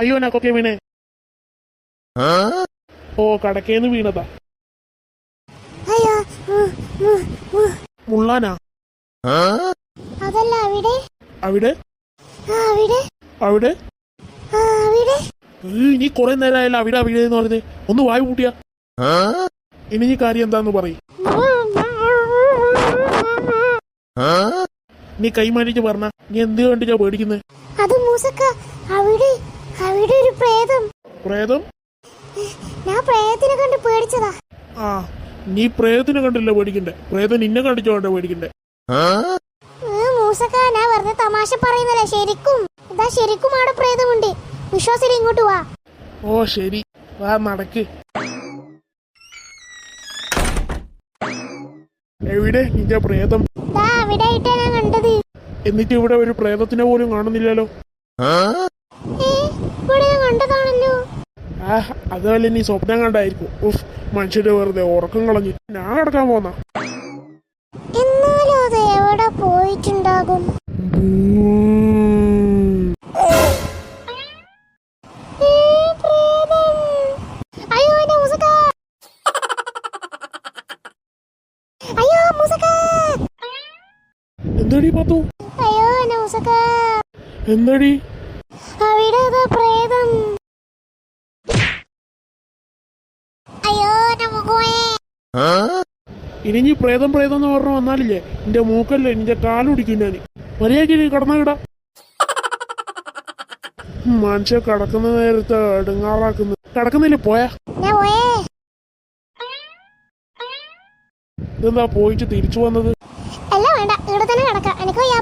അയ്യോ നക്കൊക്കെ വീണേ. ഓ കടക്കേന്ന് വീണതാ. മുള്ളാനാ? അതല്ല അവിടെ? അവിടെ? അവിടെ? അവിടെ? ഇനി നേരം ആയല്ല അവിടെ അവിടെ എന്ന് പറഞ്ഞത് ഒന്ന് വായു കൂട്ടിയാ ഇനി ഈ കാര്യം എന്താന്ന് പറയും. നീ കൈമാനിച്ച് പറഞ്ഞ നീ എന്ത് കണ്ടിട്ടാ പേടിക്കുന്നത് അത് മൂസക്ക അവിടെ. അവിടെ ഒരു പ്രേതം. പ്രേതം? ഞാൻ പ്രേതത്തിനെ കണ്ട് പേടിച്ചതാ. ആ നീ പ്രേതത്തിനെ കണ്ടില്ല പേടിക്കണ്ടേ? പ്രേതം നിന്നെ കണ്ടിച്ചോ കണ്ട പേടിക്കണ്ടേ? മൂസക്ക ഞാൻ വെറുതെ തമാശ പറയുന്നല്ലേ ശരിക്കും. ഇതാ ശരിക്കും അവിടെ പ്രേതമുണ്ട്. വിശ്വാസിൽ ഇങ്ങോട്ട് വാ. ഓ ശരി. വാ നടക്ക്. എവിടെ നിന്റെ പ്രേതം? കണ്ടത്. എന്നിട്ട് ഇവിടെ ഒരു പ്രേതത്തിനെ പോലും കാണുന്നില്ലല്ലോ. കണ്ടതാണല്ലോ. ആ അതല്ല നീ സ്വപ്നം കണ്ടായിരിക്കും. ഉഫ് മനുഷ്യര് വെറുതെ ഉറക്കം കളഞ്ഞു. ഞാൻ കിടക്കാൻ പോന്ന. എന്നാലും അത് എവിടെ പോയിട്ടുണ്ടാകും? ഏ, പ്രേതം. അയ്യോ എന്റെ മൂസക്ക. അയ്യോ മൂസക്ക. എന്താടി പത്തു? അയ്യോ എന്റെ എന്താടി അവിടെ അതാ പ്രേതം അയ്യോ എന്റെ മുഖമേ ഇനി നീ പ്രേതം പ്രേതം എന്ന് പറഞ്ഞു വന്നാലില്ലേ? എന്റെ മൂക്കല്ലേ നിന്റെ കാലുടിക്കും ഞാൻ. മര്യാദയ്ക്ക് കടന്ന കിട. മനുഷ്യ കടക്കുന്ന നേരത്തെ എടുങ്ങാറാക്കുന്നു. കടക്കുന്നില്ലേ പോയാ? ഇതെന്താ പോയിട്ട് തിരിച്ചു വന്നത്? അല്ല വേണ്ട ഇവിടെ തന്നെ കിടക്കാം. എനിക്ക് വയ്യ